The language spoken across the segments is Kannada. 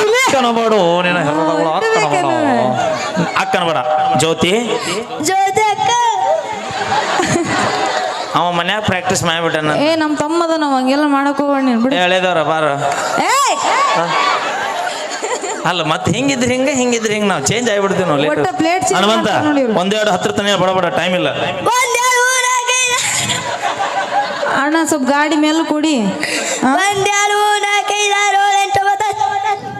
ಇಲ್ಲೇ. ಅಕ್ಕನ ಬಾಡು ನಿನ್ನ ಹೆರದವಳು ಅಕ್ಕನ ಬಾಡು ಅಕ್ಕನ ಬೇಡ. ಜ್ಯೋತಿ. ಜೋತಕ. ಅವ ಮನ್ಯಾಗ ಪ್ರಾಕ್ಟೀಸ್ ಮಾಡಿಬಿಟ್ಟಾನ. ಏ ನಮ್ಮ ತಮ್ಮದ ನಾವು ಹಂಗೆಲ್ಲ ಮಾಡಕ್ ಹೋಗ್ಬೇಡ ನೀನು ಬಿಡಿ. ಹೇಳಿದವ್ರ ಬಾರ. ಅಲ್ಲ ಮತ್ತೆ ಹಿಂಗಿದ್ರೆ ಹಿಂಗ ಹಿಂಗಿದ್ರೆ ಹಿಂಗ ನಾವು ಚೇಂಜ್ ಆಗಿಬಿಡ್ತೀವಿ ನಾವು ಹನುಮಂತ ನೋಡಿ ಒಂದೆರಡು ಹತ್ರ ತನ ಬಡ ಬಡ ಟೈಮ್ ಇಲ್ಲ. ಅಣ್ಣ ಸ್ವಲ್ಪ ಗಾಡಿ ಮೇಲೆ ಕೊಡಿ? ಒಂದೆರಡು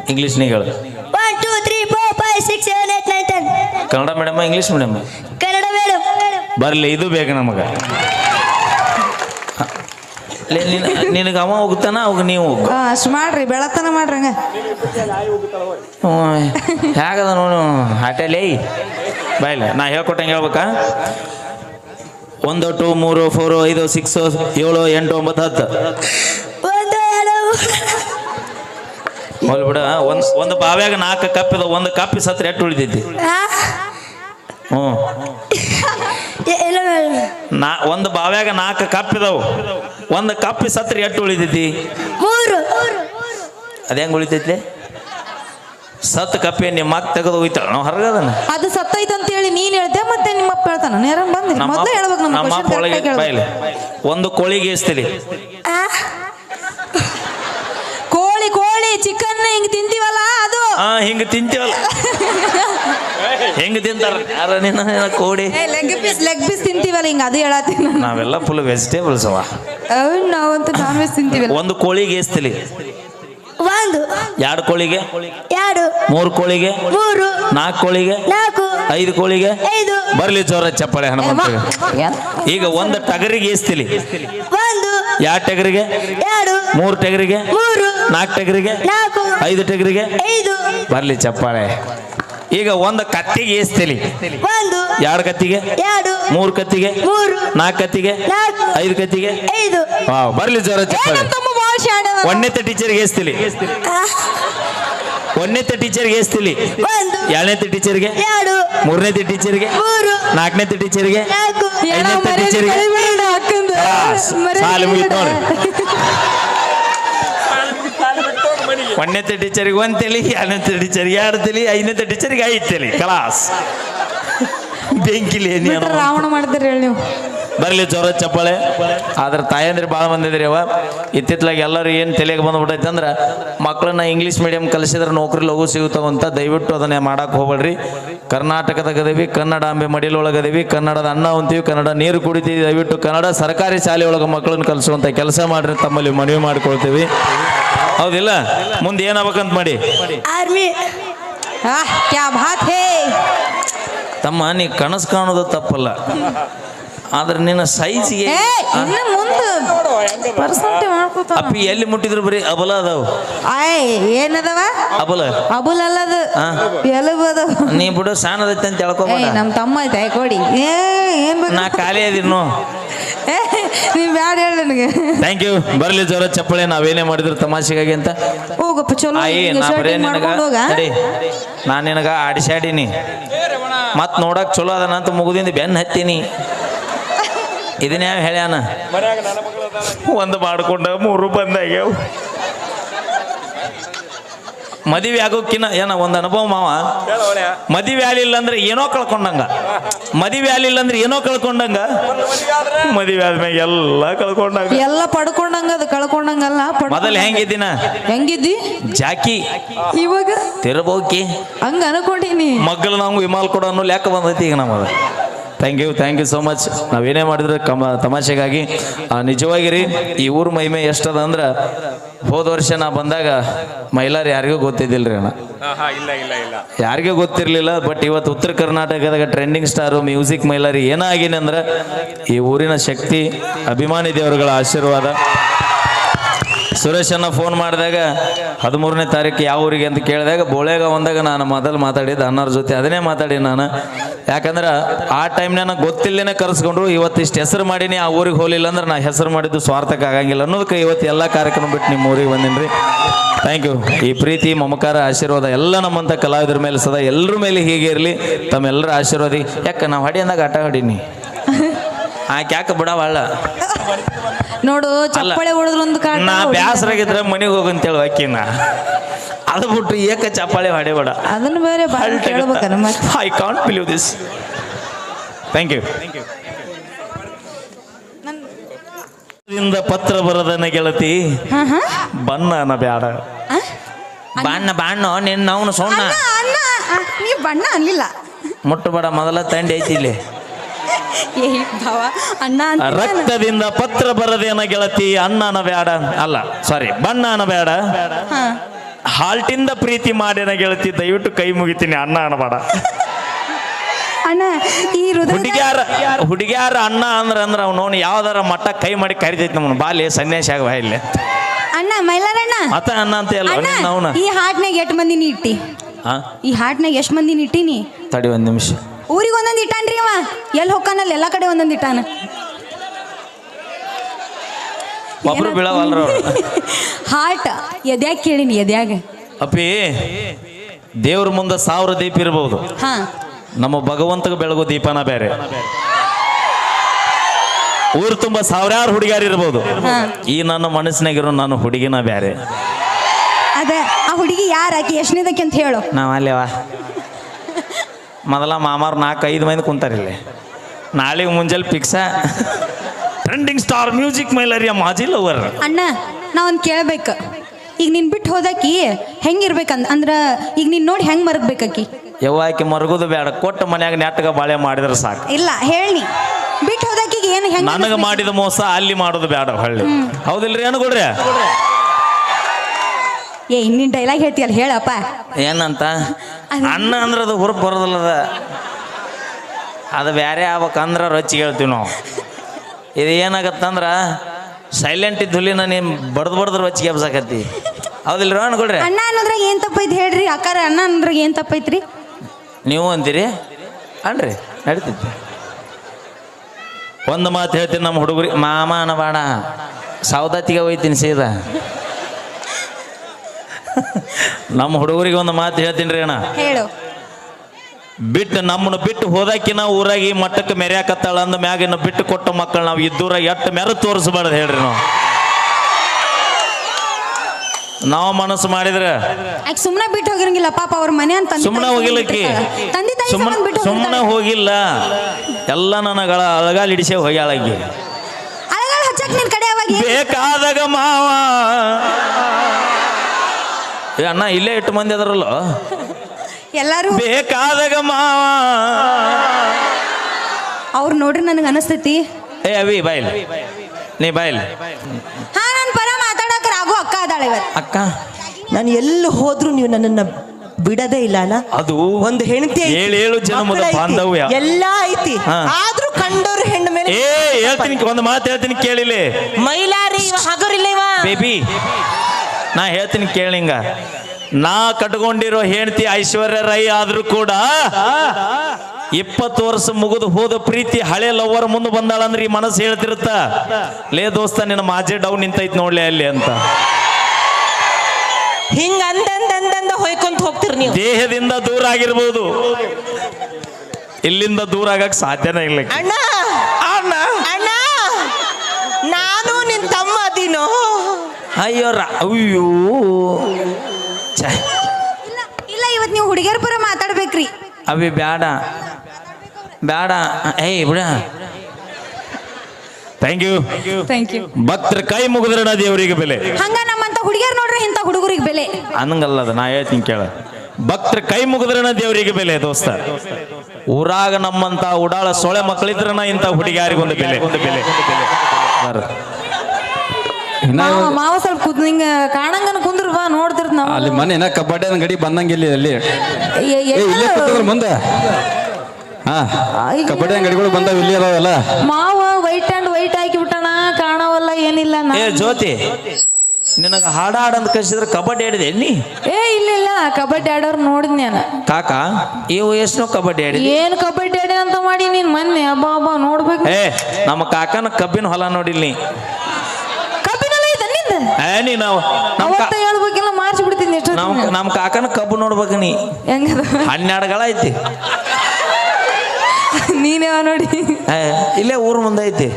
ಇಂಗ್ಲೀಷ್ನಾಗ ಹೇಳು. One two three four five six seven eight nine ten Kannada madam English madam Kannada madam ಬರಲಿ ಇದು ಬೇಕು ನಮಗೆ. ನಿನಗೆ ಅವ ಹೋಗ್ತಾನ ಅವಾಗ ನೀವು ಹೋಗು. ಆ, ಅಷ್ಟ್ ಮಾಡ್ರಿ ಬೆಳತನ ಮಾಡ್ರಿ ಹಂಗ. ಹೇಗದ ನೋಡು ಹಾಟೆಲೇ ಬಾಯಿಲ್ಲ ನಾ ಹೇಳ್ಕೊಟ್ಟಂಗೆ ಹೇಳ್ಬೇಕಾ? ಒಂದು ಟು ಮೂರು ಫೋರು ಐದು ಸಿಕ್ಸು ಏಳು ಎಂಟು ಒಂಬತ್ತು ಹತ್ತು. ಹೋಲ್ ಬಿಡ ಒಂದು ಒಂದು ಬಾವ್ಯಾಗ ನಾಲ್ಕು ಕಪ್ ಇದಾವ ಒಂದು ಕಪ್ಪಿ ಸತ್ರ ಎಟ್ಟು ಆ? ಹ್ಞೂ. ನಾ ಒಂದು ಬಾವ್ಯಾಗ ನಾಲ್ಕು ಕಪ್ ಇದಾವು ಒಂದು ಕಪ್ಪಿ ಸತ್ರ ಎಟ್ಟು ಉಳಿದಿದ್ದಿ? ಅದು ಹೆಂಗೆ ಉಳಿತೈತಿ ಸತ್ ಕಪ್ಪೆ ನಿಮ್ಮ ಅಕ್ಕ ತೆಗೆದು ಹೋಯ್ತಾಳ ನಾವು ಹೊರಗದನ ಅದು ಸತ್ತೈತೆ ಅಂತ ಹೇಳಿ ನೀನ್ ಹೇಳ್ದೆ ಮತ್ತೆ ನಿಮ್ಮ ಅಪ್ಪ ಹೇಳ್ತಾನ. ನೇರ ಬಂದ್ರಿ? ನಮ್ಮ ಮೊದ್ಲು ಹೇಳ್ಬೇಕು ನಮ್ಮ ಒಳಗೆ ಒಂದು ಕೋಳಿಗೆ ಎಸ್ತೀರಿ ಆ? ಕೋಳಿ ಕೋಳಿ ಚಿಕನ್ ಹಿಂಗ್ ತಿಂತೀವಲ್ಲ ಅದು? ಹಾ ಹಿಂಗ ತಿಂತೀವಲ್ಲ. ಹೆಂಗ್ ತಿಂತಾರ. ಯಾರ ನೀನು ಕೋಡಿ? ಲೆಗ್ ಪೀಸ್ ಲೆಗ್ ಪೀಸ್ ತಿಂತೀವಲ್ಲ ಹಿಂಗ ಅದು ಹೇಳತ್ತೀನಿ ನಾನು. ನಾವೆಲ್ಲ ಫುಲ್ ವೆಜಿಟೇಬಲ್ಸ್ ಅವ. ಅವ್ನು ನಾವಂತೂ ನಾನ್ ವೆಜ್ ತಿಂತೀವಲ್ಲ. ಒಂದು ಕೋಳಿಗೆ ಎಸ್ತಿಲಿ ಒಂದು. ಎರಡು ಕೋಳಿಗೆ? ಎರಡು. ಮೂರು ಕೋಳಿಗೆ? ಮೂರು. ನಾಲ್ಕು ಕೋಳಿಗೆ? ನಾಲ್ಕು. ಐದು ಕೋಳಿಗೆ? ಐದು. ಬರ್ಲಿ ಜೋರ ಚಪ್ಪಾಳೆ ಹನುಮಂತ ಈಗ ಒಂದು ಟಗರಿಗೆ ಎಸ್ತಿಲಿ ಒಂದು. ಎರಡು ಟಗರಿಗೆ? ಎರಡು. ಮೂರು ಟಗರಿಗೆ? ಮೂರು. ನಾಲ್ಕು ಟಗರಿಗೆ? ನಾಲ್ಕು. ಐದು ಟಗರಿಗೆ? ಐದು. ಬರ್ಲಿ ಚಪ್ಪಾಳೆ. ಈಗ ಒಂದು ಕತ್ತಿಗೆ ಏಸ್ತೇಲಿ. ಒಂದು. ಎರಡು ಕತ್ತಿಗೆ? ಎರಡು. ಮೂರು ಕತ್ತಿಗೆ? ಮೂರು. ನಾಲ್ಕು ಕತ್ತಿಗೆ? ನಾಲ್ಕು. ಐದು ಕತ್ತಿಗೆ? ಐದು. ಬರ್ಲಿ ಜ್ವರ ಚಪ್ಪಾಳೆ. ತಮ್ಮ ಭಾಳ ಶಾಣೆ ಅದಾನ. ಒಂದನೇ ಟೀಚರ್ಗೆ ಹೇಳ್ತೀಲಿ ಆ? ಒಂದನೇ ಟೀಚರ್ಗೆ ಎಸ್ತಿಲಿ ಒಂದು. ಎರಡನೇ ಟೀಚರ್ಗೆ ಎರಡು. ಮೂರನೇ ಟೀಚರ್ಗೆ ಮೂರು. ನಾಲ್ಕನೇ ಟೀಚರ್ಗೆ ನಾಲ್ಕು. ಏನೋ ಐದನೇ ಮರ್ಯಾದೆ ಟೀಚರ್ಗೆ. ಸಾಲು ಮುಗಿತು ಕಳಿಬೇಡ. ಒಂದನೇ ಟೀಚರಿಗೆ ಒಂದು ತಲಿ ಎರಡನೇ ಟೀಚರ್ಗೆ ಎರಡು ತಿಳಿ ಐದನೇ ಟೀಚರಿಗೆ ಐದು ತಲೆ ಕ್ಲಾಸ್ ಬೆಂಕಿಲಿ ರಾವಣ ಮಾಡ್ತೀರಿ ಹೇಳಿ ನೀವು. ಬರಲಿ ಜ್ವರ ಚಪ್ಪಾಳೆ. ಆದ್ರೆ ತಾಯಂದ್ರೆ ಭಾಳ ಬಂದಿದ್ರಿ ಅವ. ಇತ್ತಿತ್ಲಾಗ ಎಲ್ಲರೂ ಏನು ತಲೆಗೆ ಬಂದ್ಬಿಟ್ಟೈತೆ ಅಂದ್ರೆ ಮಕ್ಕಳನ್ನ ಇಂಗ್ಲೀಷ್ ಮೀಡಿಯಂ ಕಲಿಸಿದ್ರೆ ನೌಕರಿ ಲಘು ಸಿಗುತ್ತವಂತ ದಯವಿಟ್ಟು ಅದನ್ನೇ ಮಾಡಕ್ಕೆ ಹೋಗ್ಬೇಡ್ರಿ. ಕರ್ನಾಟಕದಾಗ ಅದೀವಿ ಕನ್ನಡ ಅಂಬೆ ಮಡಿಲೊಳಗೆ ಅದೀವಿ ಕನ್ನಡದ ಅನ್ನ ಅಂತೀವಿ ಕನ್ನಡ ನೀರು ಕುಡಿತೀವಿ ದಯವಿಟ್ಟು ಕನ್ನಡ ಸರ್ಕಾರಿ ಶಾಲೆ ಒಳಗೆ ಮಕ್ಕಳನ್ನ ಕಲಿಸುವಂಥ ಕೆಲಸ ಮಾಡ್ರಿ ತಮ್ಮಲ್ಲಿ ಮನವಿ ಮಾಡ್ಕೊಳ್ತೀವಿ. ಹೌದಿಲ್ಲ? ಮುಂದೆ ಏನಾಗ್ಬೇಕಂತ ಮಾಡಿ. ಆರ್ಮಿ. ಆ, ಕ್ಯಾ ಬಾತ್ ಹೇ? ತಮ್ಮ ನೀ ಕನಸು ಕಾಣೋದು ತಪ್ಪಲ್ಲ. ಆದ್ರೆ ನಿನ್ನ ಸೈಜ್ಗೆ ಅಪ್ಪಿ ಎಲ್ಲಿ ಮುಟ್ಟಿದ್ರು ಬರೀ ಅಬಲ ಅದಾವ. ಆಯ್ ಏನದವ? ಅಬಲ. ಅಬುಲ್ ಅಲ್ಲದ. ಹಾ. ಎಲಬು ಅದಾವ ನೀ ಬಿಡು ಸಣ್ಣದೈತೆ ಅಂತ ಹೇಳ್ಕೊಬೋದು ಹೇಳ್ಕೊಬೇಡ ನಮ್ಮ ತಮ್ಮ ಐತೆ ಕೊಡಿ. ಏ ಏನ್ ನಾ ಖಾಲಿ ಅದಿನ್ನು. ನೀವ್ ಬ್ಯಾಡ ಹೇಳ ನನಗೆ. ಥ್ಯಾಂಕ್ ಯು ಬರ್ಲಿ ಜೋರ ಚಪ್ಪಳೆ ನಾವೇನೇ ಮಾಡಿದ್ರು ತಮಾಷೆಗಾಗಿ ಅಂತ. ಹೋಗಪ್ಪ ಚಲೋ ಆಯಿ ಹಿಂಗೆ ನಾ ಬರೇ shirting ನಿನಗ ಮಾಡ್ಕೊಂಡು ಹೋಗ. ನಡಿ. ನಾ ನಿನಗ ಆಡಿಸ್ಯಾಡೀನಿ. ಮತ್ ನೋಡಕ್ ಚಲೋ ಅದನಂತ ಮುಗುದಿಂದ ಬೆನ್ ಹತ್ತೀನಿ. ಇದನ್ನ ಯಾವ ಹೇಳ್ಯಾನ? ಒಂದು ಮಾಡ್ಕೊಂಡ ಮೂರು ಬಂದಾಗ್ಯಾವ. ಮದುವೆ ಆಗೋಕಿನ್ನ ಏನ ಒಂದು ಅನುಭವ ಮಾವ? ಮದುವೆ ಆಗಿಲ್ಲ ಅಂದ್ರೆ ಏನೋ ಕಳ್ಕೊಂಡಂಗ. ಮದುವೆ ಆಗ್ಲಿಲ್ಲ ಅಂದ್ರೆ ಏನೋ ಕಳ್ಕೊಂಡಂಗ? ಮದುವೆ ಆದ್ಮ್ಯಾಗ ಎಲ್ಲ ಕಳ್ಕೊಂಡಂಗ. ಎಲ್ಲ ಪಡ್ಕೊಂಡಂಗ ಅದು ಕಳ್ಕೊಂಡಂಗಲ್ಲ ಅಲ್ಲ ಮೊದಲು ಹೆಂಗಿದ್ದೀನ? ಹೆಂಗಿದ್ದಿ? ಜಾಕಿ. ಇವಾಗ? ತಿರ್ಬೋಕಿ. ಹಂಗ ಅನ್ಕೊಂಡಿನಿ. ಮಗ್ಗಲು ನಾವು ವಿಮಾಲ್ ಕೊಡೋ ಅನ್ನೋ ಲೆಕ್ಕ ಬಂದೈತಿ ಈಗ ನಮ್ಮದು. Thank you thank you so much ನಾವೇನೇ ಮಾಡಿದ್ರೆ ಕಮ ತಮಾಷೆಗಾಗಿ. ನಿಜವಾಗಿರಿ ನಿಜವಾಗಿ ರೀ ಈ ಊರು ಮಹಿಮೆ ಎಷ್ಟದ ಅಂದ್ರೆ ಹೋದ ವರ್ಷ ನಾ ಬಂದಾಗ ಮಹಿಳಾರು ಯಾರಿಗೂ ಗೊತ್ತಿದ್ದಿಲ್ರಿ ಅಣ್ಣ. ಯಾರಿಗೂ ಗೊತ್ತಿರಲಿಲ್ಲ ಬಟ್ ಇವತ್ತು ಉತ್ತರ ಕರ್ನಾಟಕದಾಗ ಟ್ರೆಂಡಿಂಗ್ ಸ್ಟಾರು ಮ್ಯೂಸಿಕ್ ಮಹಿಳಾರಿ ಏನಾಗಿನ ಅಂದ್ರೆ ಈ ಊರಿನ ಶಕ್ತಿ ಅಭಿಮಾನಿ ದೇವರುಗಳ ಆಶೀರ್ವಾದ. ಸುರೇಶನ್ನ ಫೋನ್ ಮಾಡಿದಾಗ ಹದಿಮೂರನೇ ತಾರೀಕು ಯಾವ ಊರಿಗೆ ಅಂತ ಕೇಳಿದಾಗ ಬೋಳೆಗ ಒಂದಾಗ ನಾನು ಮೊದಲು ಮಾತಾಡಿದ್ದು ಅನ್ನೋರ ಜೊತೆ. ಅದನ್ನೇ ಮಾತಾಡಿ ನಾನು. ಯಾಕಂದ್ರೆ ಆ ಟೈಮ್ನ ನನಗೆ ಗೊತ್ತಿಲ್ಲೇ ಕರೆಸ್ಕೊಂಡ್ರು ಇವತ್ತು ಇಷ್ಟು ಹೆಸರು ಮಾಡೀನಿ ಆ ಊರಿಗೆ ಹೋಗಲಿಲ್ಲ ಅಂದ್ರೆ ನಾ ಹೆಸರು ಮಾಡಿದ್ದು ಸ್ವಾರ್ಥಕ್ಕೆ ಆಗಂಗಿಲ್ಲ ಅನ್ನೋದಕ್ಕೆ ಇವತ್ತು ಎಲ್ಲ ಕಾರ್ಯಕ್ರಮ ಬಿಟ್ಟು ನಿಮ್ಮ ಊರಿಗೆ ಬಂದೀನಿ ರೀ ಥ್ಯಾಂಕ್ ಯು ಈ ಪ್ರೀತಿ ಮಮಕಾರ ಆಶೀರ್ವಾದ ಎಲ್ಲ ನಮ್ಮಂಥ ಕಲಾವಿದರ ಮೇಲೆ ಸದಾ ಎಲ್ಲರ ಮೇಲೆ ಹೀಗೆ ಇರಲಿ. ತಮ್ಮೆಲ್ಲರ ಆಶೀರ್ವಾದಿ. ಯಾಕೆ ನಾವು ಹಡಿ ಅಂದಾಗ ಆಟ ಆಡೀನಿ. ಆಕೆ ಯಾಕೆ ಬಿಡವಲ್ಲ ನೋಡು ಚಪ್ಪಳೆ ಹೊಡೆದ್ರು ಒಂದು ಕಾಟ ನಾ ಬ್ಯಾಸರಾಗಿದ್ರೆ ಮನೆಗೆ ಹೋಗಂತೇಳಿ ಅಕ್ಕಿನ. ಅದು ಬಿಟ್ಟು ಏಕ ಚಪ್ಪಾಳೆ ಹೊಡೆಬೇಡ ಅದನ್ನ ಬೇರೆ I can't believe this thank you ಇಂದ ಪತ್ರ ಬರದನ ಗೆಳತಿ ಬಣ್ಣ ಬ್ಯಾಡ. ಬಣ್ಣ ಬಣ್ಣ ನಿನ್ನ ಅವನು ಸೋಣ ನೀ ಬಣ್ಣ ಅನ್ಲಿಲ್ಲ. ಮುಟ್ಟಬೇಡ ಮೊದಲ ತಂಡಿ ಐತಿ ಇಲ್ಲಿ. ಏ ಭಾವ ಅಣ್ಣ ಅಂತ ರಕ್ತದಿಂದ ಪತ್ರ ಬರದೇನ ಗೆಳತಿ ಅಣ್ಣನ ಬೇಡ ಅಲ್ಲ ಸಾರಿ ಬಣ್ಣನ ಬೇಡ ಹಾಲ್ಟಿಂದ ಪ್ರೀತಿ ಮಾಡಿನ ಗೆಳತಿ ದಯವಿಟ್ಟು ಕೈ ಮುಗಿತೀನಿ ಅಣ್ಣ ಅನ್ನಬೇಡ ಅಣ್ಣ ಈ ಹೃದಯ ಹುಡುಗ್ಯಾರ ಹುಡುಗ್ಯಾರ ಅಣ್ಣ ಅಂದ್ರ ಅಂದ್ರ ಅವ್ನು ಯಾವ್ದಾರ ಮಟ್ಟ ಕೈ ಮಾಡಿ ಕರಿತೈತಿ ನಮ್ಮ ಬಾಲಿ ಸನ್ಯಾಸಿ ಆಗ ಇಲ್ಲಿ. ಅಣ್ಣ ಮೈಲಾರಣ್ಣ. ಮತ್ತ ಅಣ್ಣ ಅಂತ ಅಲ್ಲ ಅಣ್ಣ ಅವನ. ಈ ಹಾಟ್ನಾಗ ಎಷ್ಟು ಮಂದಿನ ಇಟ್ಟಿ? ಹಾ? ಈ ಹಾಟ್ನಾಗ ಎಷ್ಟು ಮಂದಿನ ಇಟ್ಟಿನಿ? ತಡಿ ಒಂದ್ ನಿಮಿಷ. ಊರಿಗೆ ಒಂದೊಂದು ಇಟ್ಟಾನ್ರಿ ಅವ. ಎಲ್ಲಿ ಹೊಕ್ಕಾನಲ್ಲಿ ಎಲ್ಲ ಕಡೆ ಒಂದೊಂದು ಇಟ್ಟಾನ. ಒಬ್ರು ಬೀಳವಲ್ರ ಹಾಟ್ ಎದ್ಯಾಗ ಕೇಳಿನಿ ಎದ್ಯಾಗ? ಅಪ್ಪಿ ದೇವ್ರ ಮುಂದೆ ಸಾವಿರ ದೀಪ ಇರಬಹುದು ಹಾ. ನಮ್ಮ ಭಗವಂತಗೆ ಬೆಳಗೋ ದೀಪನ ಬೇರೆ. ಊರು ತುಂಬ ಸಾವಿರಾರು ಹುಡುಗಿಯರು ಇರ್ಬೋದು. ಈ ನನ್ನ ಮನಸ್ಸಿನಾಗಿರೋ ನನ್ನ ಹುಡುಗಿನ ಬೇರೆ. ಅದೇ ಆ ಹುಡುಗಿ ಯಾರಾಕಿ ಎಷ್ಟನೇದಕ್ಕೆ ಅಂತ ಹೇಳು. ನಾವ್ ಅಲ್ಲೇವಾ ಮೊದಲ ಮಾಮಾರು ನಾಲ್ಕು ಐದು ಮಂದಿ ಕುಂತಾರಿಲ್ಲಿ ನಾಳೆಗೆ ಮುಂಜಾನೆ ಪಿಕ್ಸ ಟ್ರೆಂಡಿಂಗ್ ಸ್ಟಾರ್ ಮ್ಯೂಸಿಕ್ ಮೈಲರಿಯ ಮಾಜಿ ಲವರ್ ಅಣ್ಣ ನಾ ಒಂದು ಕೇಳ್ಬೇಕು. ಈಗ ನಿನ್ ಬಿಟ್ಟು ಹೋದಾಕಿ ಹೆಂಗಿರ್ಬೇಕಂದ್ ಅಂದ್ರ ಈಗ ನೀನ್ ನೋಡಿ ಹೆಂಗ್ ಮರಗ್ಬೇಕಿ ಯವ್ವ ಮರಗುದು ಮರಗೋದು ಬೇಡ ಕೊಟ್ಟ ಮನ್ಯಾಗ ನೆಟ್ಟಗ ಬಾಳೆ ಮಾಡಿದ್ರೆ ಸಾಕು. ಇಲ್ಲ ಹೇಳಿ ಬಿಟ್ಟು ಹೋದಾಕಿ ಏನು ಹೆಂಗೆ ನನಗೆ ಮಾಡಿದ ಮೋಸ ಅಲ್ಲಿ ಮಾಡೋದು ಬೇಡ ಹಳ್ಳಿ. ಹೌದಿಲ್ರಿ ಏನು ಕೊಡ್ರಿ ಏ ಇನ್ನಿನ್ ಡೈಲಾಗ್ ಹೇಳ್ತೀಯಲ್ಲ ಹೇಳಪ್ಪ. ಏನಂತ? ಅದು- ಅಣ್ಣ ಅಂದ್ರೆ ಅದು ಹುರುಪ್ ಬರೋದಿಲ್ಲದ. ಅದು ಬೇರೆ ಆಗ್ಬೇಕಂದ್ರೆ ರೊಚ್ಚಿ ಹೇಳ್ತೀವಿ ನಾವು. ಇದು ಏನಾಗತ್ತಂದ್ರೆ ಸೈಲೆಂಟ್ ಇದ್ದ ಹುಲಿನ ನೀನು ಬಡ್ದು ಬಡ್ದು ಕೆಬ್ಸಾಕತ್ತಿ ಹೌದಿಲ್ಲ ಹೌದಿಲ್ರಿ ಅನ್ಕೊಳ್ರಿ ಅಣ್ಣ ಅನ್ನೋದ್ರಾಗ ಏನ್ ತಪ್ಪೈತಿ ಹೇಳ್ರಿ? ಅಕ್ಕಾರ ಅಣ್ಣ ಅನ್ನೋದ್ರಾಗ ಏನ್ ತಪ್ಪೈತ್ರಿ? ನೀವು ಅಂತೀರಿ? ಅನ್ರಿ ನಡೀತೈತಿ. ಒಂದು ಮಾತು ಹೇಳ್ತೀನಿ ನಮ್ಮ ಹುಡುಗರಿ ಮಾಮ ಬಾಣ ಸೌದತ್ತಿಗೆ ಹೋಯ್ತೀನಿ ಸೀದಾ. ನಮ್ಮ ಹುಡುಗರಿಗೆ ಒಂದು ಮಾತು ಹೇಳ್ತೀನಿ ರೀ ಅಣ್ಣ. ಹೇಳು. ಬಿಟ್ಟು ನಮ್ಮನ್ನು ಬಿಟ್ಟು ಹೋದಾಕಿನ ಊರಾಗಿ ಈ ಮಟ್ಟಕ್ಕೆ ಮೆರೆಯಾಕತ್ತಾಳ ಅಂದ ಇನ್ನು ಬಿಟ್ಟು ಕೊಟ್ಟ ಮಕ್ಕಳು ನಾವು ಇದ್ದೂರ ಎಟ್ಟು ಮೆರೆ ತೋರಿಸ್ಬಾರ್ದು ಹೇಳ್ರಿ ನಾವು. ನಾವು ಮನಸ್ಸು ಮಾಡಿದ್ರೆ ಸುಮ್ಮನೆ ಬಿಟ್ಟು ಹೋಗಿರಂಗಿಲ್ಲ ಪಾಪ ಅವ್ರ ಮನೆ ಅಂತ ಸುಮ್ಮನೆ ಹೋಗಿಲ್ಲ ಹೋಗಿಲ್ಲಕ್ಕಿ ಸುಮ್ಮನೆ ಸುಮ್ಮನೆ ಹೋಗಿಲ್ಲ. ಎಲ್ಲ ನನಗಳ ಅಳಗಾಲ್ ಹಿಡಿಸೇ ಹೋಗ್ಯಾಳಗಿ ಬೇಕಾದಾಗ ಮಾವ. ಏ ಅಣ್ಣ ಇಲ್ಲೇ ಇಟ್ಟು ಮಂದಿ ಅದರಲ್ಲೋ. ಎಲ್ಲಾರು ಬೇಕಾದಾಗ ಮಾವ ಅವ್ರು ನೋಡ್ರಿ ನನಗೆ ಅನಸ್ತೈತಿ. ಏ ಅವಿ ಬೈಲ್ ನೀ ಬೈಲ್ ಹಾ ನಾನು ಪರ ಮಾತಾಡಕ್ ರಾಘು ಅಕ್ಕ ಅದಾಳೆ ಇವತ್ತು ಅಕ್ಕ? ನಾನು ಎಲ್ಲಿ ಹೋದ್ರು ನೀವು ನನ್ನನ್ನ ಬಿಡದೇ ಇಲ್ಲ ಅಲ್ಲ ಅದು ಒಂದು ಹೆಂಡತಿ ಐತಿ, ಏಳು ಏಳು ಜನ್ಮದ ಐತಿ, ಬಾಂಧವ್ಯ. ಎಲ್ಲ ಐತಿ. ಹಾ. ಆದ್ರೂ ಕಂಡೋರು ಹೆಣ್ಣು ಮೇಲೆ ಏ ಹೇಳ್ತೀನಿ ಒಂದು ಮಾತು ಹೇಳ್ತೀನಿ ಕೇಳಿಲಿ. ಮೈಲಾರಿ ಇವ ಹಗರಿಲ್ಲ ಇವ. ಬೇಬಿ. ನಾ ಹೇಳ್ತೀನಿ ಕೇಳಿಂಗ ನಾ ಕಟ್ಕೊಂಡಿರೋ ಹೆಂಡತಿ ಐಶ್ವರ್ಯ ರೈ ಆದ್ರೂ ಕೂಡ ಇಪ್ಪತ್ತು ವರ್ಷ ಮುಗಿದು ಹೋದ ಪ್ರೀತಿ ಹಳೆ ಲವರ್ ಮುಂದೆ ಬಂದಾಳಂದ್ರೆ ಈ ಮನಸ್ಸು ಹೇಳ್ತಿರುತ್ತ? ಲೇ ದೋಸ್ತ ನಿನ್ನ ಮಾಜೆ ಡೌನ್ ನಿಂತೈತ್ ನೋಡ್ಲಿ ಅಲ್ಲಿ ಅಂತ. ಹಿಂಗ ಅಂದಂದ ಅಂದಂದ ಹೊಯ್ಕೊಂತ ಹೋಗ್ತಿರ್ ನೀವು. ದೇಹದಿಂದ ದೂರ ಆಗಿರ್ಬೋದು. ಇಲ್ಲಿಂದ ದೂರ ಆಗಕ್ ಸಾಧ್ಯನೇ ಇಲ್ಲ ಅಣ್ಣ ಅಣ್ಣ ನಾನು ನಿನ್ ತಮ್ಮ ಅದೀನೋ ಅಯ್ಯೋ ರಾ ಅಯ್ಯೋ. ಛೆ, ಇಲ್ಲ ಇಲ್ಲ ಇವತ್ತು ನೀವು ಹುಡುಗಿಯರ ಪರ ಮಾತಾಡ್ಬೇಕ್ರಿ. ಅವಿ ಬ್ಯಾಡ. ಬ್ಯಾಡ. ಏಯ್ ಬಿಡ. ಥ್ಯಾಂಕ್ ಯು ಥ್ಯಾಂಕ್ ಯು ಭತ್ರ ಕೈ ಮುಗಿದ್ರಣ ದೇವರಿಗೆ ಬೆಲೆ. ಹಂಗ ನಮ್ಮಂತ ಹುಡುಗಿಯರ್ ನೋಡ್ರಿ ಇಂಥ ಹುಡುಗರಿಗೆ ಬೆಲೆ. ಅನ್ನಂಗಲ್ಲದ ನಾ ಹೇಳ್ತೀನಿ ಕೇಳ. ಭಕ್ತರ ಕೈ ಮುಗಿದ್ರಣ ದೇವರಿಗೆ ಬೆಲೆ ದೋಸ್ತ. ಊರಾಗ ನಮ್ಮಂತ ಉಡಾಳ ಸೊಳೆ ಮಕ್ಕಳಿದ್ರನ ಇಂಥ ಹುಡುಗಿಯಾರಿಗೊಂದು ಬೆಲೆ. ಒಂದು ಬೆಲೆ. ಮಾವ ಮಾವ ಸ್ವಲ್ಪ ಕೂತ್ ನಿಂಗ ಕಾಣಂಗನ ಕುಂದ್ರ ಬಾ ನೋಡ್ತಿರ್ತ ನಾವು. ಅಲ್ಲಿ ಮನೆ ಏನ ಕಬಡ್ಡಿ ಅನ್ನ ಗಡಿ ಬಂದಂಗಿಲ್ಲ ಅಲ್ಲಿ. ಏ ಇಲ್ಲೇ ಎಲ್ಲರೂ- ಮುಂದೆ. ಹಾ ಕಬಡ್ಡಿ ಅಂಗಡಿಗಳು ಬಂದಾವ ಇಲ್ಲಿ ಅದಾವಲ್ಲ ಮಾವ ವೈಟ್ ಅಂಡ್ ವೈಟ್ ಹಾಕಿ ಬಿಟ್ಟಣ ಕಾಣವಲ್ಲ ಏನಿಲ್ಲ ನಾ. ಏ ಜ್ಯೋತಿ ನಿನಗ ಹಾಡ ಹಾಡಂತ ಕಳಿಸಿದ್ರೆ ಕಬಡ್ಡಿ ಆಡಿದೆ ನೀ ಏ ಇಲ್ಲ ಇಲ್ಲ ಕಬಡ್ಡಿ ಆಡೋರ್ ನೋಡಿದ್ ನಾನು ಕಾಕ ಈ ವಯಸ್ಸು ಕಬಡ್ಡಿ ಆಡಿ ಏನ್ ಕಬಡ್ಡಿ ಆಡಿ ಅಂತ ಮಾಡಿ ನೀನ್ ಮೊನ್ನೆ ಅಬ್ಬಾ ಅಬ್ಬಾ ನೋಡ್ಬೇಕು. ಏ ನಮ್ಮ ಕಾಕನ ಕಬ್ಬಿನ ಹೊಲ ನೋಡಿಲ್ ನೀ. ಕಬ್ಬಿನಲ್ಲ ಇದೆ ನಿಂದ ಏ ನೀ ನಾವು ನಮ್ಮ ಅವತ್ತ ಹೇಳ್ಬೇಕಿಲ್ಲ ಮಾರ್ಚ್ ಬಿಡ್ತೀನಿ ಎಷ್ಟು ನಮ್ಮ ನಮ್ಮ ಕಾಕನ ಕಬ್ಬು ನೋಡ್ಬೇಕು ನೀ. ಹೆಂಗದ? ಹನ್ನೆರಡುಗಳ ಐತಿ. ನೀನೇ ನೋಡಿ. ಏ, ಇಲ್ಲೇ ಊರ್ ಮುಂದೆ ಐತಿ.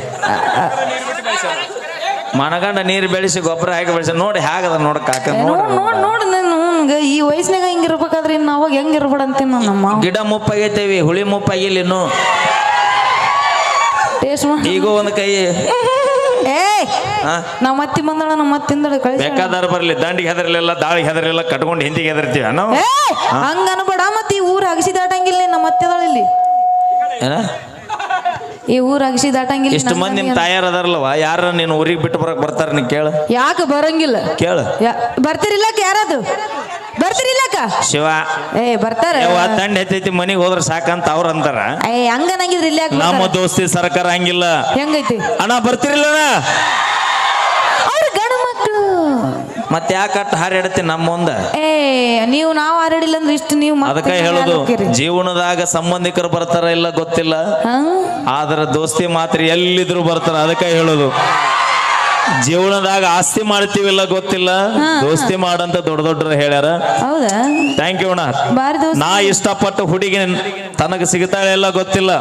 ಮನಗಂಡ ನೀರು ಬೆಳೆಸಿ ಗೊಬ್ಬರ ಹಾಕಿ ಬೆಳೆಸಿ ನೋಡಿ ಹೇಗದ ನೋಡ ಕಾಕ ನೋಡ್ ನೋಡಿ ನೋಡ್ ನೋಡ್ ಈ ವಯಸ್ಸಿನಾಗ ಹಿಂಗಿರ್ಬೇಕಾದ್ರೆ ಇನ್ನು ಅವಾಗ ಹೆಂಗ್ ಇರ್ಬೇಡ ಅಂತೀನಿ ನಾನು ನಮ್ಮ ಗಿಡ ಮುಪ್ಪಾಗೈತೇವಿ ಹುಳಿ ಮುಪ್ಪಾಗಿಲ್ಲ ಇನ್ನು. ಟೇಸ್ಟ್ ಮಾಡಿ. ಈಗ ಒಂದು ಕೈ. ಏ ಹಾ? ನಮ್ಮ ಅತ್ತಿ ಬಂದಳ ನಮ್ಮ ಅತ್ತಿಂದ ಕಳಿಸಿ ಬೇಕಾದಾರ ಬರ್ಲಿ ದಂಡಿಗೆ ಹೆದರ್ಲಿಲ್ಲ ದಾಳಿ ಹೆದರ್ಲಿಲ್ಲ ಕಟ್ಕೊಂಡು ಹಿಂದಿಗೆ ಹೆದರ್ತೀವಿ ನಾವು ಏ ಹಂಗ ಅನ್ಬೇಡ ಮತ್ತೆ ಈ ಊರ್ ಅಗಸಿ ದಾಟಂಗಿಲ್ಲ ನಮ್ಮ ಅತ್ತೆದಳ ಇಲ್ಲಿ. ಏನ? ಈ ಊರ್ ಅಗಸಿ ದಾಟಂಗಿಲ್ಲ ಇಷ್ಟು ಮಂದಿ ನಿಮ್ ತಾಯಾರ ಅದಾರಲ್ವ ಯಾರ ನೀನು ಊರಿಗೆ ಬಿಟ್ಟು ಬರಕ್ ಬರ್ತಾರ ನೀ ಕೇಳ. ಯಾಕೆ ಬರಂಗಿಲ್ಲ? ಕೇಳ. ಯಾ ಬರ್ತಿರಿಲ್ಲಕ್ಕ ಯಾರದು? ಬರ್ತಿರಿಲ್ಲಕ್ಕ ಶಿವ ಏ ಬರ್ತಾರ. ಯವ್ವ ದಂಡ ಹೆಚ್ಚೈತಿ ಮನಿಗೆ ಹೋದ್ರ ಸಾಕಂತ ಅವ್ರ ಅಂತಾರ. ಏ ಹಂಗನಾಗಿದ್ರಿ ಇಲ್ಲಿ ನಮ್ಮ ಬರ್ತಾರ? ದೋಸ್ತಿ ಸರ್ಕಾರ ಹಂಗಿಲ್ಲ. ಹೆಂಗೈತಿ? ಅಣ್ಣ ಬರ್ತಿರಿಲ್ಲ ಅವ್ರ ಗಂಡು ಮಕ್ಕಳು ಮತ್ತೆ ಯಾಕಟ್ ಹಾರಾಡತಿ ನಮ್ಮ ಮುಂದ? ಏ ನೀವು ನಾವು ಹಾರಾಡಿಲ್ಲ ಅಂದ್ರೆ ಇಷ್ಟು ನೀವು ಅದಕ್ಕೆ ಹೇಳೋದು ಜೀವನದಾಗ ಸಂಬಂಧಿಕರು ಬರ್ತಾರ ಇಲ್ಲ ಗೊತ್ತಿಲ್ಲ? ಆದ್ರ ದೋಸ್ತಿ ಮಾತ್ರ ಎಲ್ಲಿದ್ರು ಬರ್ತಾರ ಅದಕ್ಕೆ ಹೇಳೋದು. ಜೀವನದಾಗ ಆಸ್ತಿ ಮಾಡ್ತೀವಿಲ್ಲ ಗೊತ್ತಿಲ್ಲ? ದೋಸ್ತಿ ಮಾಡಂತ ದೊಡ್ಡ ದೊಡ್ಡರು ಹೇಳ್ಯಾರ. ಹೌದಾ? ಥ್ಯಾಂಕ್ ಯು ಅಣ್ಣ. ನಾ ಇಷ್ಟಪಟ್ಟು ಹುಡುಗಿ ತನಗ ಸಿಗ್ತಾಳೆ ಎಲ್ಲ ಗೊತ್ತಿಲ್ಲ.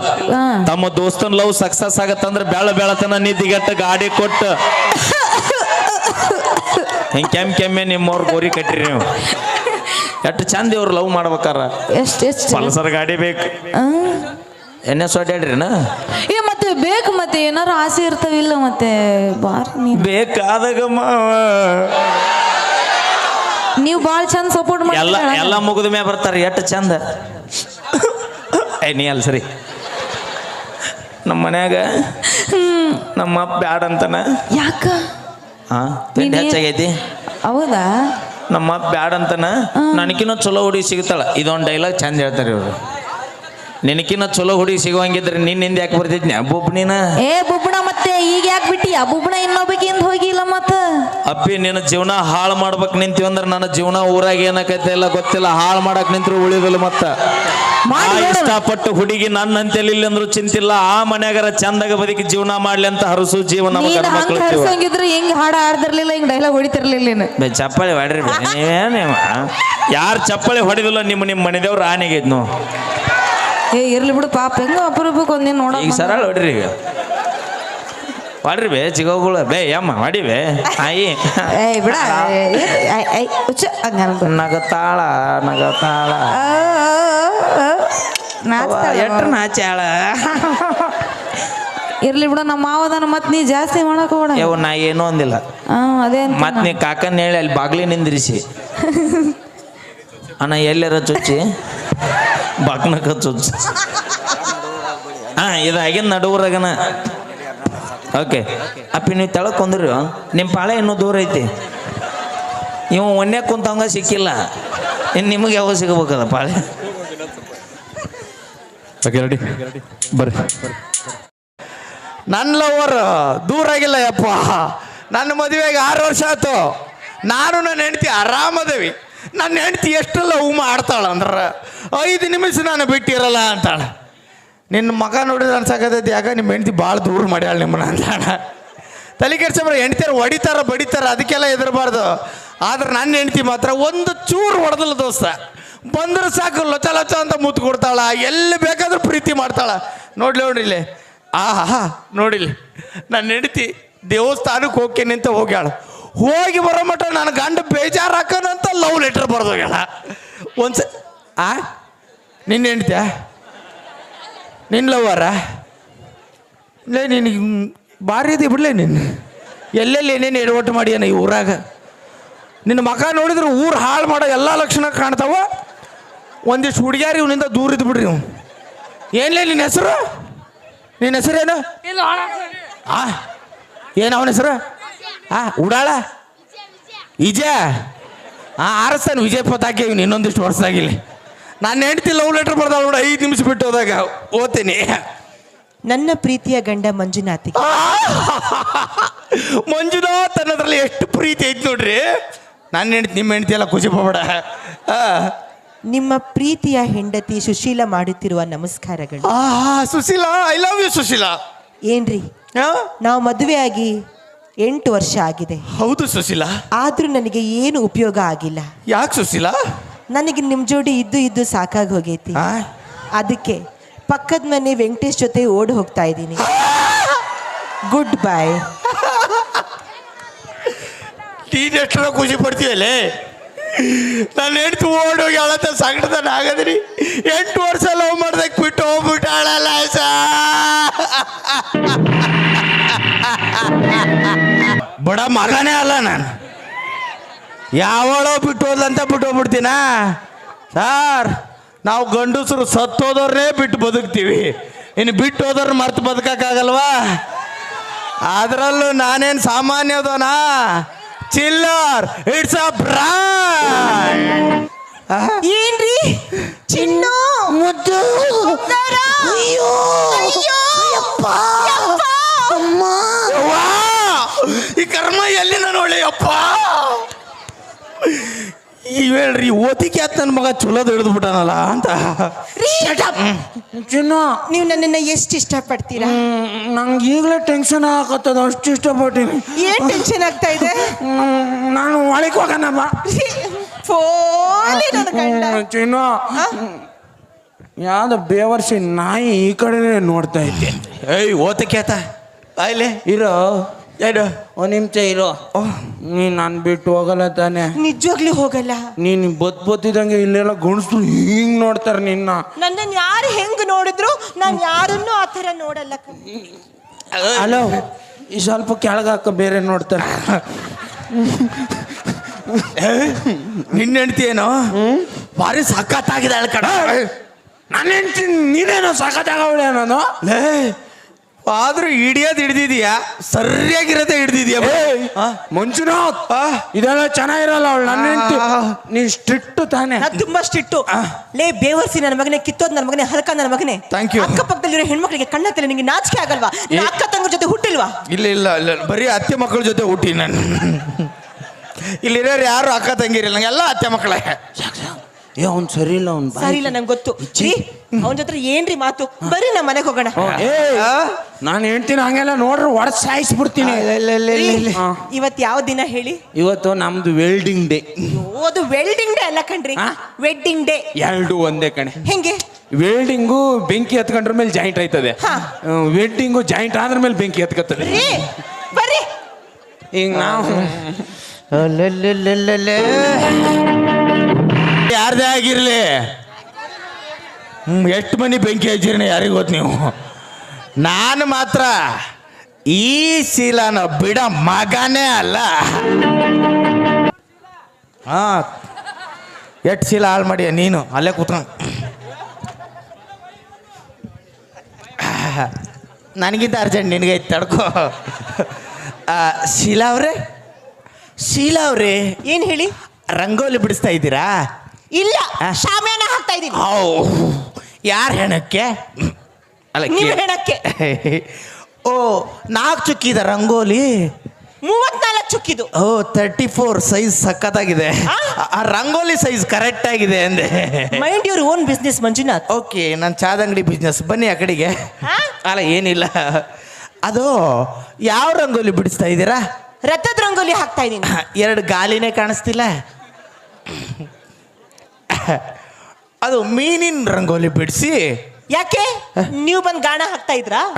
ತಮ್ಮ ದೋಸ್ತನ್ ಲವ್ ಸಕ್ಸಸ್ ಆಗತ್ತಂದ್ರ ಬೆಳ ಬೆಳತನ ನಿದ್ದಿಗೆಟ್ಟ ಗಾಡಿ ಕೊಟ್ಟ. ಹಿಂಗ್ ಕೆಮ್ ಕೆಮ್ಮೆ ನಿಮ್ಮವ್ರ ಗೋರಿ ಕಟ್ಟ್ರಿ ನೀವು. ಎಷ್ಟು ಚಂದ ಇವ್ರು ಲವ್ ಮಾಡ್ಬೇಕಾರ. ಎಷ್ಟು ಎಷ್ಟು ಪಲ್ಸರ್ ಗಾಡಿ ಬೇಕು. ಎನ್ ಎಸ್ ಮತ್ತೆ ಬೇಕು ಮತ್ತೆ ಏನಾರು ಆಸೆ ಇರ್ತಾವಿಲ್ಲ ಮತ್ತೆ? ಬಾರಿ ನೀ ಬೇಕಾದಾಗ ನೀವು ಭಾಳ ಚಂದ ಸಪೋರ್ಟ್ ಎಲ್ಲ ಮಾಡಿ ಎಲ್ಲ ಮುಗಿದ ಮೇಲೆ ಬರ್ತಾರೆ ಎಷ್ಟು ಚಂದ? ಏ ನೀ ಅಲ್ಲ ಸರಿ. ನಮ್ಮ ಮನ್ಯಾಗ ನಮ್ಮ ಅಪ್ಪ ಬ್ಯಾಡ ಅಂತನ. ಯಾಕ? ಹಾ ಹೆಚ್ಚಾಗೈತಿ? ಹೌದಾ? ನಮ್ಮ ಅಪ್ಪ ಬ್ಯಾಡ ಅಂತನ. ನನಕಿನ್ನ ಚಲೋ ಹುಡುಗಿ ಸಿಗುತ್ತಾಳ ಇದೊಂದು ಡೈಲಾಗ್ ಚಂದ ಹೇಳ್ತಾರೆ ಇವರು. ನಿನಕಿನ್ನ ಚಲೋ ಹುಡುಗಿ ಸಿಗುವಂಗಿದ್ರೆ ನಿನ್ನಿಂದ ಯಾಕೆ ಬರ್ತಿದ್ನಿ? ಅಬ್ಬೊಬ್ಬ ನೀನ? ಏ ಬುಬ್ಬಣ ಮತ್ತೆ ಈಗ ಯಾಕೆ ಬಿಟ್ಟಿ ಆ ಬುಬ್ಬಣ ಇನ್ನೊಬ್ಬಕಿಂದ ಹೋಗಿಲ್ಲ ಮತ್ತ? ಅಪ್ಪಿ ನಿನ್ನ ಜೀವನ ಹಾಳು ಮಾಡ್ಬೇಕು ನಿಂತೀವಿ ಅಂದ್ರೆ ನನ್ನ ಜೀವನ ಊರಾಗ ಏನಕೈತೆ ಇಲ್ಲ ಗೊತ್ತಿಲ್ಲ. ಹಾಳು ಮಾಡಕ್ ನಿಂತ್ರು ಉಳಿದಿಲ್ಲ ಮತ್ತ. ಮಾಡಿ ಪಟ್ಟು ಇಷ್ಟಪಟ್ಟು ಹುಡುಗಿ ನನ್ನ ಅಂತೇಳಿ ಇಲ್ಲಿ ಅಂದ್ರು ಚಿಂತಿಲ್ಲ. ಆ ಮನ್ಯಾಗರ ಚಂದಾಗ ಬದುಕಿ ಜೀವನ ಮಾಡ್ಲಿ ಅಂತ ಹರಸು ಜೀವನ ನಮ್ಮ ನೀನ್ ಹಂಗ ಮಕ್ಳು ಜೀವ. ಹರ್ಸಂಗಿದ್ರೆ ಹಿಂಗ್ ಹಾಡ ಆಡ್ತಿರ್ಲಿಲ್ಲ ಹಿಂಗ್ ಡೈಲಾಗ್ ಹೊಡಿತಿರ್ಲಿಲ್ಲ ನೀನು? ಬೇ ಚಪ್ಪಾಳಿ ಹೊಡ್ರಿ ಬೇ. ಯಾರು ಚಪ್ಪಾಳಿ ಹೊಡೆದಿಲ್ಲ ನಿಮ್ಮ ನಿಮ್ಮ ಮನೆದೇವ್ರು ಆನೆಗೆ ನೋ ಏ ಇರ್ಲಿ ಬಿಡು ಪಾಪ. ಹೆಂಗ ಅಪರೂಪಕ್ಕೆ ಒಂದಿನ ನೋಡ ಈಗ ಸರಳ ಹೊಡ್ರಿ ಈಗ. ಹೊಡ್ರಿ ಬೇ ಚಿಗೋಗಳು ಬೇ ಯಮ್ಮ ಮಾಡಿ ಬೇ. ಆಯಿ ಏ ಬಿಡ. ಏ, ಏ, ಏ, ಉಚ್ಚ, ಹಂಗ್. ನಗತಾಳ ನಗತಾಳ. ಆ, ಆ, ಆ, ನಾಚ್ತಾಳ ಎಟ್ರ. ನಾಚಾಳ ಇರ್ಲಿ ಬಿಡ ನಮ್ಮ ಮಾವದನ ಮತ್ ನೀ ಜಾಸ್ತಿ ಮಾಡಕ್ ಹೋಗ್ಬೇಡ. ಯವ್ ನಾ ಏನೂ ಅಂದಿಲ್ಲ. ಹಾ ಅದೇ ಅಂತ ಮತ್ ನೀ ಕಾಕನ್ ಹೇಳಿ ಅಲ್ಲಿ ಬಾಗ್ಲಿ ನಿಂದ್ರಿಸಿ. ಅಣ್ಣ ಎಲ್ಲಾರ ಚುಚ್ಚಿ? ಬಾಗ್ನಕ ಹಾಂ ಹಾ ಇದಾಗಿನ ನಡುವರಾಗನ. ಓಕೆ. ಅಪ್ಪಿ ನೀವು ತೆಳಕ್ ಕೊಂದ್ರಿ. ನಿಮ್ಮ ಪಾಳೆ ಇನ್ನೂ ದೂರ ಐತಿ. ಇವ ಒನ್ನೆ ಕುಂತವಂಗ ಸಿಕ್ಕಿಲ್ಲ. ಇನ್ನು ನಿಮಗೆ ಯಾವಾಗ ಸಿಗಬೇಕದ ಪಾಳೆ? ಓಕೆ ರೆಡಿ ಬರ್ರಿ. ನನ್ನ ಲವರ್ ದೂರ ಆಗಿಲ್ಲ ಯಪ್ಪ. ನನ್ನ ಮದುವೆಗೆ ಆರು ವರ್ಷ ಆಯ್ತು. ನಾನು ನನ್ನ ಹೆಂಡತಿ ಆರಾಮದೇವಿ. ನನ್ನ ಹೆಂಡತಿ ಎಷ್ಟೆಲ್ಲ ಲವ್ ಮಾಡ್ತಾಳ ಅಂದ್ರೆ, ಐದು ನಿಮಿಷ ನಾನು ಬಿಟ್ಟಿರಲ್ಲ ಅಂತಾಳೆ. ನಿನ್ನ ಮಗ ನೋಡಿದ್ರೆ ಅನ್ಸಾಕತೈತಿ, ಯಾಕ ನಿಮ್ಮ ಹೆಂಡತಿ ಭಾಳ ದೂರ ಮಾಡ್ಯಾಳ ನಿಮ್ಮನ್ನ ಅಂತಾಳೆ. ತಲೆ ಕೆಡ್ಸಬ್ರೆ ಹೆಂಡ್ತಿಯರು ಹೊಡಿತಾರ, ಬಡಿತಾರ, ಅದಕ್ಕೆಲ್ಲ ಹೆದರಬಾರ್ದು. ಆದ್ರೆ ನನ್ನ ಹೆಂಡತಿ ಮಾತ್ರ ಒಂದು ಚೂರು ಹೊಡೆದಲ್ಲ ದೋಸ್ತ. ಬಂದ್ರೆ ಸಾಕು ಲೊಚ ಲೊಚ ಅಂತ ಮುತ್ತು ಕೊಡ್ತಾಳ. ಎಲ್ಲಿ ಬೇಕಾದ್ರೂ ಪ್ರೀತಿ ಮಾಡ್ತಾಳ. ನೋಡ್ಲಿ ನೋಡ್ರಿಲ್ಲಿ ಆಹಾ ನೋಡಿಲಿ ನನ್ನ ಹೆಂಡತಿ ದೇವಸ್ಥಾನಕ್ಕೆ ಹೋಗ್ಕೆ ಅಂತ ಹೋಗ್ಯಾಳ. ಹೋಗಿ ಬರೋ ಮಟ್ಟ ನನ್ನ ಗಂಡ ಬೇಜಾರು ಹಾಕೋಣಂತ ಲವ್ ಲೆಟರ್ ಬರ್ದೋಗ್ಯಾಳ ಒಂದ್ಸ ಆ? ನಿನ್ನ ಹೆಂಡ್ತಿಯ? ನಿನ್ನ ಲವ್ವರ ಲೇ ನಿನಗೆ ಭಾರಿ ಇದೆ ಬಿಡ್ಲೇ ನಿನ್ನ ಎಲ್ಲೆಲ್ಲಿ ಏನೇನು ಎಡವಟ್ಟು ಮಾಡ್ಯಾನ ಈ ಊರಾಗ? ನಿನ್ನ ಮಗ ನೋಡಿದ್ರೆ ಊರು ಹಾಳು ಮಾಡೋ ಎಲ್ಲ ಲಕ್ಷಣ ಕಾಣ್ತಾವ. ಒಂದಿಷ್ಟು ಹುಡುಗ್ಯಾರ ಇವನಿಂದ ದೂರ ಇದ್ದು ಬಿಡ್ರಿ ನೀವು ಏನ್ಲೇ ನಿನ್ನ ಹೆಸರು? ನಿನ್ನ ಹೆಸರೇನು? ಆ? ಏನು ಅವನ ಹೆಸರು? ಆ ಉಡಾಳ? ವಿಜಯ ಆ ಆರಸನ್ ವಿಜಯ ಪತಾಕೆ ಇವ್ನು ಇನ್ನೊಂದಿಷ್ಟು ವರ್ಷದಾಗಿಲ್ಲಿ ನಾನು ಹೆಂಡ್ತಿ ಲವ್ ಲೆಟರ್ ಬರ್ದಾಳ ನೋಡ ಐದು ನಿಮಿಷ ಬಿಟ್ಟು ಹೋದಾಗ ಓದ್ತೀನಿ. ನನ್ನ ಪ್ರೀತಿಯ ಗಂಡ ಮಂಜುನಾಥಿಗೆ. ಮಂಜುನಾಥ್ ಅನ್ನೋದ್ರಲ್ಲಿ ಎಷ್ಟು ಪ್ರೀತಿ ಐತಿ ನೋಡ್ರಿ. ನಾನು ಹೆಂಡ್ತಿ ನಿಮ್ಮ ಹೆಂಡ್ತಿ ಎಲ್ಲ ಖುಷಿ ಪಡ ನಿಮ್ಮ ಪ್ರೀತಿಯ ಹೆಂಡತಿ ಸುಶೀಲ ಮಾಡುತ್ತಿರುವ ನಮಸ್ಕಾರಗಳು. Sushila Sushila I love you Sushila. ಏನ್ರಿ? ನಾವು ನಾವು ಮದುವೆಯಾಗಿ ಎಂಟು ವರ್ಷ ಆಗಿದೆ. ಹೌದು ಸುಶೀಲಾ. ಆದ್ರೂ ನನಗೆ ಏನು ಉಪಯೋಗ ಆಗಿಲ್ಲ. ಯಾಕೆ ಸುಶೀಲಾ? ನನಗೆ ನಿಮ್ಮ ಜೋಡಿ ಇದ್ದು ಇದ್ದು ಸಾಕಾಗಿ ಹೋಗೈತಿ. ಆ? ಅದಕ್ಕೆ ಪಕ್ಕದ ಮನೆ ವೆಂಕಟೇಶ್ ಜೊತೆ ಓಡಿ ಹೋಗ್ತಾ ಇದ್ದೀನಿ. ಗುಡ್ ಬಾಯ್ ನೀನ್ ಎಷ್ಟರ ಖುಷಿ ಪಡ್ತೀವಲ್ಲೇ ನಾನು ಹೆಂಡ್ತಿ ಓಡೋಗಿ ಅವಳತ್ತ ಸಂಕಟದ ಆಗದ್ರಿ ಎಂಟು ವರ್ಷ ಲವ್ ಮಾಡ್ದಕ್ಕೆ ಬಿಟ್ಟು ಹೋಗ್ಬಿಟ್ಟಾಳಲ್ಲ ಸಾ ಬಡ ಮಗನೇ ಅಲ್ಲ ನಾನು. ಯಾವಳೋ ಬಿಟ್ಟು ಹೋದ್ಲಂತ ಬಿಟ್ಟು ಹೋಗ್ಬಿಡ್ತೀನ? ಸಾರ್ ನಾವು ಗಂಡಸರು ಸತ್ತೋದವ್ರನ್ನೇ ಬಿಟ್ಟು ಬದುಕ್ತೀವಿ. ಇನ್ನು ಬಿಟ್ಟು ಹೋದವ್ರನ್ನ ಮರ್ತು ಬದುಕಕ್ಕಾಗಲ್ವಾ? ಅದರಲ್ಲೂ ನಾನೇನು ಸಾಮಾನ್ಯದೋನಾ ಚಿಲ್ಲರ್ ಇಟ್ಸ್ ಅ ಬ್ರಾಂಡ್ ಏನ್ರಿ? ಚಿನ್ನು? ಮುದ್ದು ಅಯ್ಯೋ ಈ ಕರ್ಮ ಎಲ್ಲಿ ನಾನು ಇವೇಳ್ರಿ ಓದಿಕೆ ಆತ ನನ್ನ ಮಗ ಚಲೋದು ಹಿಡಿದು ಬಿಟ್ಟಾನಲ್ಲ ಅಂತ ಚಿನ್ನ. ನೀವು ನನ್ನನ್ನ ಎಷ್ಟು ಇಷ್ಟಪಡ್ತೀರಾ? ನಂಗೆ ಈಗಲೇ ಟೆನ್ಷನ್ ಆಗತ್ತದ ಅಷ್ಟು ಇಷ್ಟಪಟ್ಟಿನಿ. ಏನ್ ಟೆನ್ಷನ್ ಆಗ್ತಾ ಇದೆ? ನಾನು ಒಳಗೆ ಹೋಗೋಣ ಬಾ ಫೋನ್ ನನ್ನ ಗಂಡ. ಚಿನ್ನ. ಯಾವ್ದು ಬೇವರ್ಸಿ ನಾಯಿ ಈ ಕಡೆನೇ ನೋಡ್ತಾ ಇದ್ದೆ. ಏಯ್ ಓದಕ್ಕೆ ಆತ. ಆಯ್ಲೆ ಇರೋ ಏನು ಒಂದ್ ನಿಮಿಷ ಇರೋ. ನೀನ್ ನಾನು ಬಿಟ್ಟು ಹೋಗಲ್ಲ ತಾನೆ. ನಿಜವಾಗ್ಲಿ ಹೋಗಲ್ಲ? ನೀನ್ ಬದ್ ಬತ್ತಿದಂಗೆ ಇಲ್ಲೆಲ್ಲ ಗುಣಸ್ರು ಹಿಂಗ್ ನೋಡ್ತಾರೆ ನಿನ್ನ. ನನ್ನನ್ನು ಯಾರು ಹೆಂಗ್ ನೋಡಿದ್ರು ನಾನು ಯಾರನ್ನು ಆ ಥರ ನೋಡಲ್ಲ. ಹಲೋ ಈ ಸ್ವಲ್ಪ ಕೆಳಗಾಕ ಬೇರೆ ನೋಡ್ತಾರೆ. ನಿನ್ನ ಹೆಂಡತಿ ಏನೋ? ಭಾರಿ ಸಖತ್ತಾಗಿದ್ದಾಳೆ ಕಡ ನನ್ನ ಹೆಂಡ್ತಿ ನೀನೇನೋ ಸಖತ್ತಾಗವಳೆ ನಾನು ಲೇ ಆದ್ರೂ ಹಿಡಿಯೋದ್ ಹಿಡ್ದಿದ್ಯಾ? ಸರಿಯಾಗಿರತ್ತೆ ಹಿಡ್ದಿದ್ಯಾ? ಆ? ಮಂಜುನಾಥ್ ಇದೆಲ್ಲ ಚೆನ್ನಾಗಿರಲ್ಲ ಅವಳು ನನ್ನ ನೀನ್ ನೀ ಸ್ಟ್ರಿಕ್ಟ್ ತಾನೆ. ನಾನ್ ತುಂಬಾ ಸ್ಟ್ರಿಕ್ಟ್ ಲೇ ಬೇವರ್ಸಿ ನನ್ನ ಮಗನೇ ಕಿತ್ತೋದ್ ನನ್ನ ಮಗನೇ ಹರಕ ನನ್ನ ಮಗನೇ. Thank you. ಅಕ್ಕಪಕ್ಕದಲ್ಲಿರೋ ಹೆಣ್ಮಕ್ಳಿಗೆ ಕಣ್ಣತ್ತಲ್ಲ ನಿಂಗೆ ನಾಚಿಕೆ ಆಗಲ್ವಾ? ನಿನ್ನ ಅಕ್ಕ ತಂಗ ಜೊತೆ ಹುಟ್ಟಿಲ್ವಾ? ಇಲ್ಲ ಇಲ್ಲ ಇಲ್ಲ. ಬರೀ ಅತ್ತೆ ಮಕ್ಕಳ ಜೊತೆ ಹುಟ್ಟಿ ನಾನು. ಇಲ್ಲಿರೋರು ಯಾರು ಅಕ್ಕ ತಂಗಿರಿಲ್ಲ? ನಂಗೆಲ್ಲ ಅತ್ತೆ ಮಕ್ಕಳೇ. ಏ ಅವ್ನು ಸರಿ ಇಲ್ಲ ಅವ್ನು ಸರಿ ಇಲ್ಲ ನಂಗೆ ಗೊತ್ತು. ರೀ ಅವನ ಜೊತೆ ಏನ್ರಿ ಮಾತು? ಬರಿ ನಮ್ಮ ಮನೆಗೆ ಹೋಗೋಣ. ಏ ನಾನು ಹೇಳ್ತೀನಿ ಹಂಗೆಲ್ಲ ನೋಡ್ರಿ ಒಡ ಸಾಯಿಸ್ಬಿಡ್ತೀನಿ. ಇವತ್ತು ಯಾವ ದಿನ ಹೇಳಿ? ಇವತ್ತು ನಮ್ದು ವೆಲ್ಡಿಂಗ್ ಡೇ. ಓದು ವೆಲ್ಡಿಂಗ್ ಡೇ ಅಲ್ಲ ಕಣ್ರಿ? Wedding day. ಎರಡು ಒಂದೇ ಕಣೆ. ಹೆಂಗೆ? ವೆಲ್ಡಿಂಗು ಬೆಂಕಿ ಹತ್ಕೊಂಡ್ರ ಮೇಲೆ ಜಾಯಿಂಟ್ ಆಯ್ತದೆ. ವೆಡ್ಡಿಂಗು ಜಾಯಿಂಟ್ ಆದ್ರ ಮೇಲೆ ಬೆಂಕಿ ಹತ್ಕತ್ತದೆ ರೀ ಬರ್ರಿ. ಈಗ ನಾವು ಯಾರ್ದೇ ಆಗಿರಲಿ. ಹ್ಮ್ ಎಷ್ಟು ಮನಿ ಬೆಂಕಿ ಹಚ್ಚಿರಿ ಯಾರಿಗೆ ಗೊತ್ತು ನೀವು? ನಾನು ಮಾತ್ರ ಈ ಶೀಲನ ಬಿಡ ಮಗನೇ ಅಲ್ಲ. ಹಾ ಎಷ್ಟು ಶೀಲ ಹಾಳು ಮಾಡಿಯ ನೀನು? ಅಲ್ಲೇ ಕೂತ್ಕೊಂಡು ನನಗಿಂತ ಅರ್ಜೆಂಟ್ ನಿನಗೆ ಐತೆ ತಡ್ಕೋ. ಆ, ಶೀಲಾ ಅವ್ರೆ? ಶೀಲಾ ಅವ್ರೆ? ಏನು ಹೇಳಿ? ರಂಗೋಲಿ ಬಿಡಿಸ್ತಾ ಇದ್ದೀರಾ? ಇಲ್ಲ? ಶಾಮಿಯಾನ ಹಾಕ್ತಾ ಇದೀನಿ ಯಾರ ಹೆಣಕ್ಕೆ? ಅಲ್ಲ ನೀವು ಹೆಣಕ್ಕೆ. ಓ ನಾಲ್ಕು ಚುಕ್ಕಿದ ರಂಗೋಲಿ? ಮೂವತ್ನಾಲ್ಕು ಚುಕ್ಕಿದು. ಓ ತರ್ಟಿ ಫೋರ್ ಸೈಜ್ ಸಖತ್ತಾಗಿದೆ. ಆ? ಆ ರಂಗೋಲಿ ಸೈಜ್ ಕರೆಕ್ಟ್ ಆಗಿದೆ ಅಂದೆ. Mind your own business Manjunath. Okay ನಾನು ಚಾದ ಅಂಗಡಿ ಬಿಸ್ನೆಸ್ ಬನ್ನಿ ಆ ಕಡೆಗೆ? ಅಲ್ಲ ಏನಿಲ್ಲ. ಅದು ಯಾವ ರಂಗೋಲಿ ಬಿಡಿಸ್ತಾ ಇದ್ದೀರಾ? ರಥದ ರಂಗೋಲಿ ಹಾಕ್ತಾ ಇದ್ದೀನಿ. ಎರಡು ಗಾಲಿನೇ ಕಾಣಿಸ್ತಿಲ್ಲ. ಅದು ಮೀನಿನ ರಂಗೋಲಿ ಬಿಡಿಸಿ. ಯಾಕೆ? ನೀವು ಬಂದು ಗಾಣ ಹಾಕ್ತಾ ಇದ್ರಾ?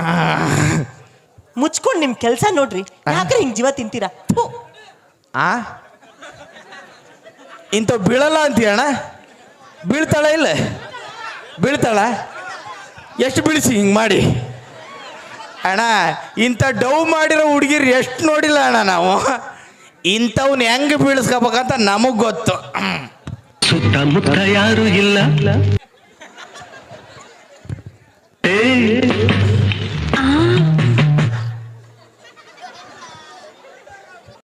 ಮುಚ್ಕೊಂಡು ನಿಮ್ ಕೆಲಸ ನೋಡ್ರಿ. ಯಾಕ್ರೆ ಹಿಂಗ್ ಜೀವ ತಿಂತೀರಾ? ಥು. ಆ? ಇಂಥ ಬೀಳಲ್ಲ ಅಂತೀಯಣ ಬೀಳ್ತಾಳ ಇಲ್ಲ? ಬೀಳ್ತಾಳ? ಎಷ್ಟು ಬೀಳಿಸಿ ಹಿಂಗೆ ಮಾಡಿ? ಅಣ್ಣ ಇಂಥ ಡವ್ ಮಾಡಿರೋ ಹುಡುಗಿರು ಎಷ್ಟು ನೋಡಿಲ್ಲ ಅಣ್ಣ ನಾವು. ಇಂಥವ್ನ ಹೆಂಗೆ ಬೀಳಿಸ್ಕೋಬೇಕಂತ ನಮಗೆ ಗೊತ್ತು. ಸುತ್ತಮುತ್ತ ಯಾರು ಇಲ್ಲ. ಏ.